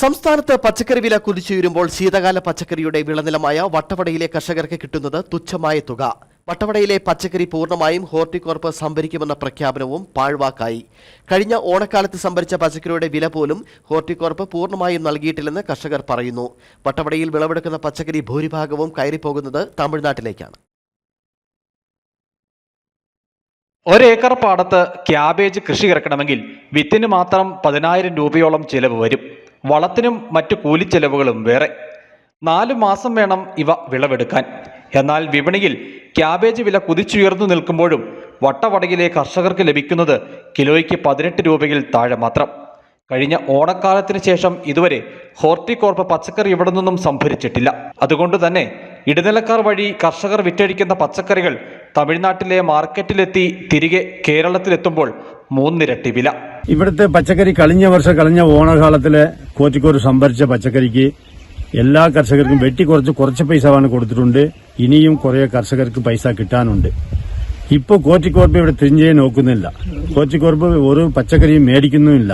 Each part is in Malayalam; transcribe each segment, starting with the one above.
സംസ്ഥാനത്ത് പച്ചക്കറി വില കുതിച്ചുയരുമ്പോൾ ശീതകാല പച്ചക്കറിയുടെ വിളനിലമായ വട്ടവടയിലെ കർഷകർക്ക് കിട്ടുന്നത് തുച്ഛമായ തുക. വട്ടവടയിലെ പച്ചക്കറി പൂർണമായും ഹോർട്ടികോർപ്പ് സംഭരിക്കുമെന്ന പ്രഖ്യാപനവും പാഴ്വാക്കായി. കഴിഞ്ഞ ഓണക്കാലത്ത് സംഭരിച്ച പച്ചക്കറിയുടെ വില പോലും ഹോർട്ടികോർപ്പ് പൂർണമായും നൽകിയിട്ടില്ലെന്ന് കർഷകർ പറയുന്നു. വട്ടവടയിൽ വിളവെടുക്കുന്ന പച്ചക്കറി ഭൂരിഭാഗവും കയറിപ്പോകുന്നത് തമിഴ്നാട്ടിലേക്കാണ്. ഒരേക്കർ പാടത്ത് ക്യാബേജ് കൃഷി ഇറക്കണമെങ്കിൽ വിത്തിന് മാത്രം പതിനായിരം രൂപയോളം ചിലവ് വരും. വളത്തിനും മറ്റു കൂലിച്ചെലവുകളും വേറെ. നാലു മാസം വേണം ഇവ വിളവെടുക്കാൻ. എന്നാൽ വിപണിയിൽ ക്യാബേജ് വില കുതിച്ചുയർന്നു നിൽക്കുമ്പോഴും വട്ടവടയിലെ കർഷകർക്ക് ലഭിക്കുന്നത് കിലോയ്ക്ക് പതിനെട്ട് രൂപയിൽ താഴെ മാത്രം. കഴിഞ്ഞ ഓണക്കാലത്തിന് ശേഷം ഇതുവരെ ഹോർട്ടിക്കോർപ്പ് പച്ചക്കറി ഇവിടെ നിന്നും സംഭരിച്ചിട്ടില്ല. അതുകൊണ്ട് തന്നെ ഇടനിലക്കാർ വഴി കർഷകർ വിറ്റഴിക്കുന്ന പച്ചക്കറികൾ തമിഴ്നാട്ടിലെ മാർക്കറ്റിലെത്തി തിരികെ കേരളത്തിലെത്തുമ്പോൾ മൂന്നിരട്ടി വില. ഇവിടുത്തെ പച്ചക്കറി കഴിഞ്ഞ വർഷം കഴിഞ്ഞ ഓണകാലത്തിലെ കോറ്റിക്കോട് സംഭരിച്ച പച്ചക്കറിക്ക് എല്ലാ കർഷകർക്കും വെട്ടി കുറച്ച് കുറച്ച് പൈസയാണ് കൊടുത്തിട്ടുണ്ട്. ഇനിയും കുറെ കർഷകർക്ക് പൈസ കിട്ടാനുണ്ട്. ഇപ്പോൾ കോറ്റിക്കോർപ്പ് ഇവിടെ തിരിഞ്ഞേ നോക്കുന്നില്ല. കോറ്റിക്കോർപ്പ് ഒരു പച്ചക്കറിയും മേടിക്കുന്നുമില്ല.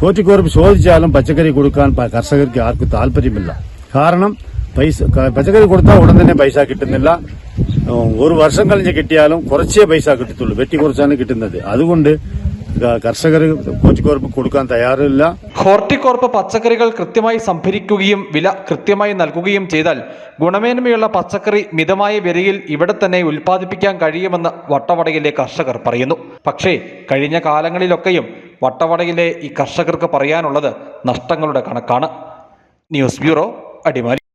കോറ്റിക്കോർപ്പ് ചോദിച്ചാലും പച്ചക്കറി കൊടുക്കാൻ കർഷകർക്ക് ആർക്കും താല്പര്യമില്ല. കാരണം പൈസ പച്ചക്കറി കൊടുത്താൽ ഉടൻ തന്നെ പൈസ കിട്ടുന്നില്ല. ഒരു വർഷം കഴിഞ്ഞ് കിട്ടിയാലും കുറച്ചേ പൈസ കിട്ടത്തുള്ളൂ. വെട്ടി കുറച്ചാണ് കിട്ടുന്നത്. അതുകൊണ്ട് കർഷകർ ഹോർട്ടിക്കോർപ്പ് കൊടുക്കാൻ തയ്യാറില്ല. ഹോർട്ടിക്കോർപ്പ് പച്ചക്കറികൾ കൃത്യമായി സംഭരിക്കുകയും വില കൃത്യമായി നൽകുകയും ചെയ്താൽ ഗുണമേന്മയുള്ള പച്ചക്കറി മിതമായ വിലയിൽ ഇവിടെ തന്നെ ഉൽപ്പാദിപ്പിക്കാൻ കഴിയുമെന്ന് വട്ടവടയിലെ കർഷകർ പറയുന്നു. പക്ഷേ കഴിഞ്ഞ കാലങ്ങളിലൊക്കെയും വട്ടവടയിലെ ഈ കർഷകർക്ക് പറയാനുള്ളത് നഷ്ടങ്ങളുടെ കണക്കാണ്. News bureau Adimali